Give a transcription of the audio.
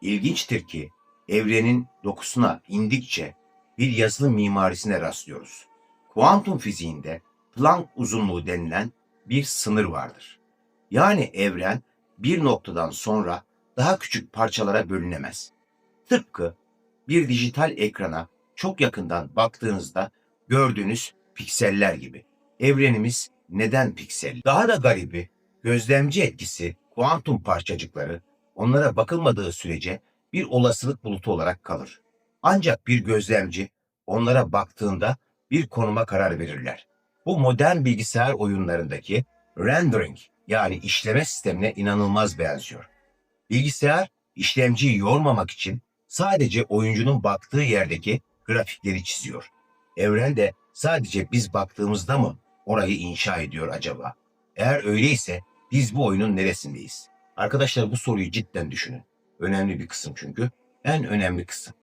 İlginçtir ki evrenin dokusuna indikçe bir yazılım mimarisine rastlıyoruz. Kuantum fiziğinde Planck uzunluğu denilen bir sınır vardır. Yani evren bir noktadan sonra daha küçük parçalara bölünemez. Tıpkı bir dijital ekrana çok yakından baktığınızda gördüğünüz pikseller gibi. Evrenimiz neden piksel? Daha da garibi gözlemci etkisi kuantum parçacıkları onlara bakılmadığı sürece bir olasılık bulutu olarak kalır. Ancak bir gözlemci onlara baktığında bir konuma karar verirler. Bu modern bilgisayar oyunlarındaki rendering yani işleme sistemine inanılmaz benziyor. Bilgisayar işlemciyi yormamak için sadece oyuncunun baktığı yerdeki grafikleri çiziyor. Evren de sadece biz baktığımızda mı orayı inşa ediyor acaba? Eğer öyleyse biz bu oyunun neresindeyiz? Arkadaşlar bu soruyu cidden düşünün. Önemli bir kısım çünkü. En önemli kısım.